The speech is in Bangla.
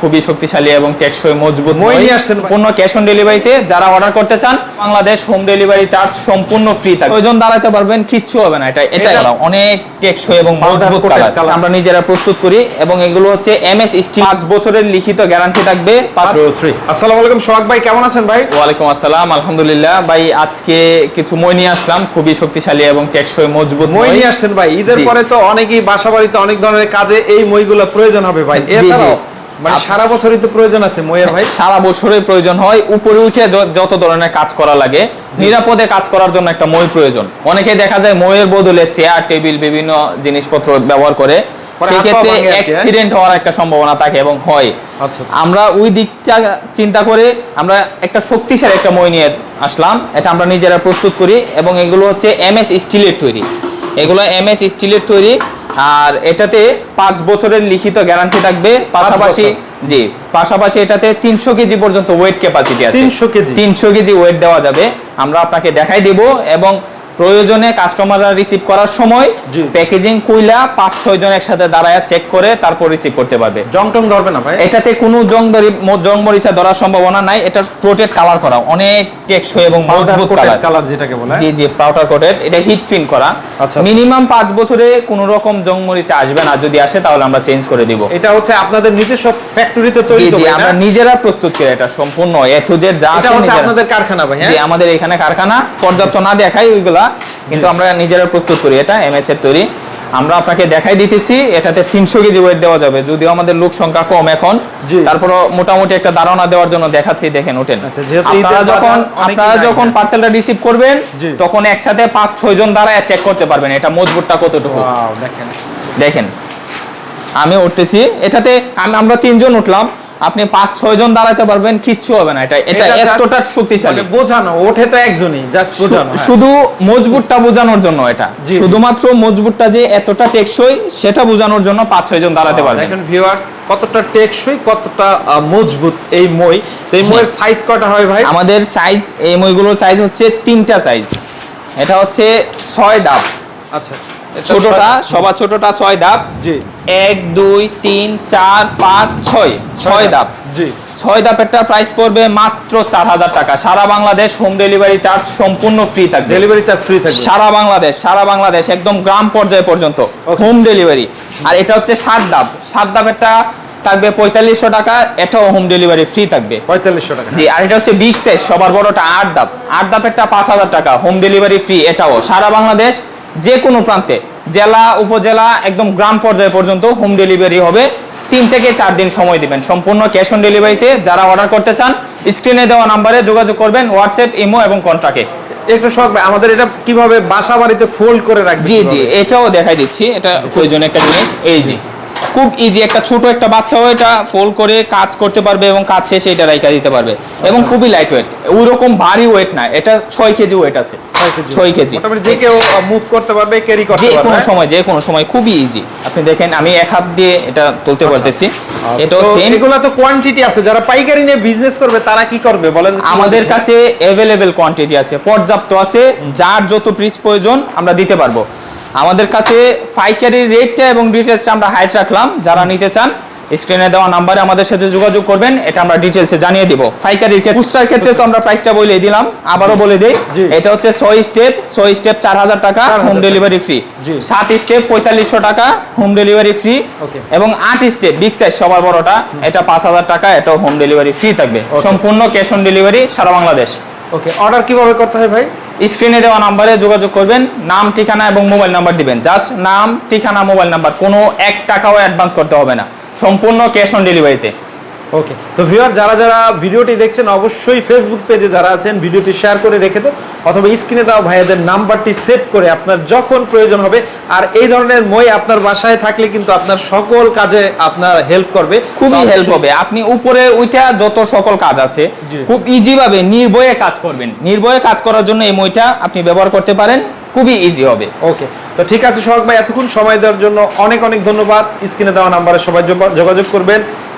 খুবই শক্তিশালী এবং টেকসই মজবুত ভাই। ক্যাশ অন ডেলিভারিতে যারা অর্ডার করতে চান বাংলাদেশ হোম ডেলিভারি চার্জ সম্পূর্ণ ফ্রি থাকে দাঁড়াতে পারবেন কিচ্ছু হবে না এটা অনেক টেকসই এবং মজবুত কালার আমরা নিজেরা প্রস্তুত করি এবং এগুলো হচ্ছে এমএস স্টিল পাঁচ বছরের লিখিত গ্যারান্টি থাকবে পাঁচ- আসসালামু আলাইকুম সোহাগ ভাই কেমন আছেন ভাই? ওয়ালাইকুম আসসালাম আলহামদুলিল্লাহ। ভাই আজকে কিছু মই নিয়ে আসলাম খুবই শক্তিশালী এবং টেকসই মজবুত মই নিয়ে আসছেন ভাই ঈদের পরে তো অনেকেই বাসা বাড়িতে অনেক ধরনের কাজে এই মইগুলো প্রয়োজন হবে ভাই। এছাড়াও। মানে সারা বছরই তো প্রয়োজন আছে মইয়ের ভাই। সারা বছরই প্রয়োজন হয়। উপরে উঠে যত ধরনের কাজ করা লাগে নিরাপদে কাজ করার জন্য একটা মই প্রয়োজন। দেখা যায় মইয়ের বদলে চেয়ার টেবিল বিভিন্ন জিনিসপত্র ব্যবহার করে। পরে সেই হাত পা ক্ষেত্রে ভাঙে আর কি, হ্যাঁ? অ্যাক্সিডেন্ট হওয়ার একটা সম্ভাবনা থাকে এবং হয়। আচ্ছা আচ্ছা। আমরা ওই দিকটা চিন্তা করে আমরা একটা শক্তিশালী একটা মই নিয়ে আসলাম। এটা আমরা নিজেরা প্রস্তুত করি এবং এগুলো হচ্ছে এমএস স্টিলের তৈরি। এগুলো এমএস স্টিলের তৈরি। আর এটাতে পাঁচ বছরের লিখিত গ্যারান্টি থাকবে। পাশাপাশি জি পাশাপাশি এটাতে তিনশো কেজি পর্যন্ত ওয়েট ক্যাপাসিটি আছে। 300 কেজি? তিনশো কেজি ওয়েট দেওয়া যাবে। আমরা আপনাকে দেখাই দেব এবং প্রয়োজনে কাস্টমাররা রিসিভ করার সময় প্যাকেজিং কুইলা পাঁচ ছয় জন একসাথে দাঁড়ায় চেক করে তারপর রিসিভ করতে পারবে। জং টং ধরবে না ভাই? এটাতে কোনো জং ম- জং মরিচা ধরার সম্ভাবনা নাই। এটা রোটেট কালার করা অনেক টেকসই এবং মজবুত কালার কালার যেটাকে বলে। জি জি পাউডার কোটেড এটা হিট প্রিন্ট করা। আচ্ছা। মিনিমাম পাঁচ বছরে কোনো রকম জং মরিচা আসবে না। যদি আসে তাহলে আমরা চেঞ্জ করে দিব। এটা হচ্ছে আপনাদের নিজস্ব ফ্যাক্টরিতে তৈরি জি জি আমরা নিজেরা প্রস্তুত করি এটা সম্পূর্ণ এ টু জেড যা আছে এটা হচ্ছে আপনাদের কারখানা ভাই হ্যাঁ? জি আমাদের এখানে কারখানা। পর্যাপ্ত না দেখাই ওইগুলা। কিন্তু আমরা নিজেরা প্রস্তুত করি এটা এমএস এর তৈরি। আমরা আপনাকে দেখাই দিতেছি এটাতে তিনশো কেজি ওয়েট দেওয়া যাবে। যদিও আমাদের লোক সংখ্যা কম এখন জি। তারপরও মোটামুটি একটা ধারণা দেওয়ার জন্য দেখাচ্ছি দেখেন ওঠেন আচ্ছা, আপনারা যখন আপনারা যখন। পার্সেলটা রিসিভ করবেন তখন একসাথে পাঁচ ছয় জন দ্বারা চেক করতে পারবেন এটা মজবুতটা কতটুকু। দেখেন। দেখেন আমি উঠতেছি এটাতে আমরা তিনজন উঠলাম আপনি পাঁচ ছয় জন দাঁড়াতে পারবেন কিচ্ছু হবে না এটা। এটা এতটা শক্তিশালী। মানে বোঝানো ওঠে তো একজনই জাস্ট বোঝানো হ্যাঁ। শুধু মজবুতটা বোঝানোর জন্য এটা। শুধুমাত্র মজবুতটা যে এতটা টেকসই সেটা বোঝানোর জন্য পাঁচ ছয় জন দাঁড়াতে পারবেন। দেখেন ভিউয়ার্স কতটা টেকসই কতটা মজবুত এই মই। তো এই মইয়ের সাইজ কটা হয় ভাই? আমাদের সাইজ এই মইগুলোর সাইজ হচ্ছে তিনটা সাইজ এটা হচ্ছে ছয় ধাপ আচ্ছা। ছোটটা সবার ছোটটা ছয় ধাপ। জি। এক দুই তিন চার পাঁচ ছয়। ছয় ধাপ। জি। ছয় ধাপেরটা প্রাইস পড়বে মাত্র চার হাজার টাকা। সারা বাংলাদেশ হোম ডেলিভারি চার্জ সম্পূর্ণ ফ্রি থাকবে। ডেলিভারি চার্জ ফ্রি থাকবে। সারা বাংলাদেশ সারা বাংলাদেশ একদম গ্রাম পর্যায়ে পর্যন্ত হোম ডেলিভারি আর এটা হচ্ছে সাত ধাপ। সাত ধাপেরটা থাকবে পঁয়তাল্লিশশো টাকা এটাও হোম ডেলিভারি ফ্রি থাকবে। পঁয়তাল্লিশশো টাকা। জি আর এটা হচ্ছে বিগ সাইজ সবার বড়টা আট ধাপ। আট ধাপেরটা পাঁচ হাজার টাকা হোম ডেলিভারি ফ্রি এটাও। সারা বাংলাদেশ যে কোনো প্রান্তে জেলা উপজেলা একদম গ্রাম পর্যায় পর্যন্ত হোম ডেলিভারি হবে। তিন থেকে চার দিন সময় দিবেন। সম্পূর্ণ ক্যাশ অন ডেলিভারিতে যারা অর্ডার করতে চান স্ক্রিনে দেওয়া নাম্বারে যোগাযোগ করবেন হোয়াটসঅ্যাপ ইমো এবং কন্ট্রাক্টে একটু শখ আমাদের এটা কীভাবে বাসা বাড়িতে ফোল্ড করে রাখি জি জি এটাও দেখাই দিচ্ছি। এটা প্রয়োজন একটা জিনিস। এই জি খুব ইজি একটা ছোট একটা বাচ্চাও এটা ফোল্ড করে কাজ করতে পারবে এবং কাজ শেষে এটা রাইখা দিতে পারবে। এবং খুবই লাইট ওয়েট ওই রকম ভারী ওয়েট না এটা ছয় কেজি ওয়েট আছে। ছয় কেজি। যে কেউ মুভ করতে পারবে ক্যারি করতে যে কোনো হ্যাঁ? সময় যে কোনো সময় খুবই ইজি আপনি দেখেন আমি এক হাত দিয়ে এটা তুলতে পারতেছি। এটাও তো সেম এগুলা তো কোয়ান্টিটি আছে যারা পাইকারি নিয়ে বিজনেস করবে তারা কি করবে বলেন আমাদের কাছে অ্যাভেলেবেল কোয়ান্টিটি আছে পর্যাপ্ত আছে যার যত পিস প্রয়োজন আমরা দিতে পারব। আমাদের কাছে পাইকারি রেটটা এবং ডিটেলসটা আমরা হাইট রাখলাম। যারা নিতে চান স্ক্রিনে দেওয়া নাম্বারে আমাদের সাথে যোগাযোগ করবেন এটা আমরা ডিটেলসে জানিয়ে দিব। পাইকারির ক্ষেত্রে খুচরার ক্ষেত্রে তো আমরা প্রাইসটা বলে দিলাম আবারও বলে দিই এটা হচ্ছে ছয় স্টেপ ছয় স্টেপ চার হাজার টাকা 4,000 হোম ডেলিভারি ফ্রি। সাত স্টেপ পঁয়তাল্লিশশো টাকা হোম ডেলিভারি ফ্রি এবং আট স্টেপ বিগ সাইজ সবার বড়টা এটা পাঁচ হাজার টাকা এটাও হোম ডেলিভারি ফ্রি থাকবে। সম্পূর্ণ ক্যাশ অন ডেলিভারি সারা বাংলাদেশ। ওকে অর্ডার কীভাবে করতে হয় ভাই? স্ক্রিনে দেওয়া নাম্বারে যোগাযোগ করবেন, নাম, ঠিকানা এবং মোবাইল নাম্বার দিবেন। জাস্ট নাম, ঠিকানা, মোবাইল নাম্বার, কোনো এক টাকাও অ্যাডভান্স করতে হবে না। সম্পূর্ণ ক্যাশ অন ডেলিভারিতে। ওকে তো ভিউয়ার যারা যারা ভিডিওটি দেখছেন অবশ্যই ফেসবুক পেজে যারা আছেন ভিডিওটি শেয়ার করে রেখে দেন অথবা স্ক্রিনে দেওয়া ভাইয়াদের নাম্বারটি সেভ করে আপনার যখন প্রয়োজন হবে আর এই ধরনের মই আপনার বাসায় থাকলে কিন্তু আপনার সকল কাজে আপনার হেল্প করবে। খুবই হেল্প হবে। আপনি উপরে ওইটা যত সকল কাজ আছে খুব ইজি ভাবে নির্ভয়ে কাজ করবেন। নির্ভয়ে কাজ করার জন্য এই মইটা আপনি ব্যবহার করতে পারেন খুবই ইজি হবে। ওকে তো ঠিক আছে সোহাগ ভাই এতক্ষণ সময় দেওয়ার জন্য অনেক অনেক ধন্যবাদ। স্ক্রিনে দেওয়া নাম্বারে সবাই যোগাযোগ করবেন।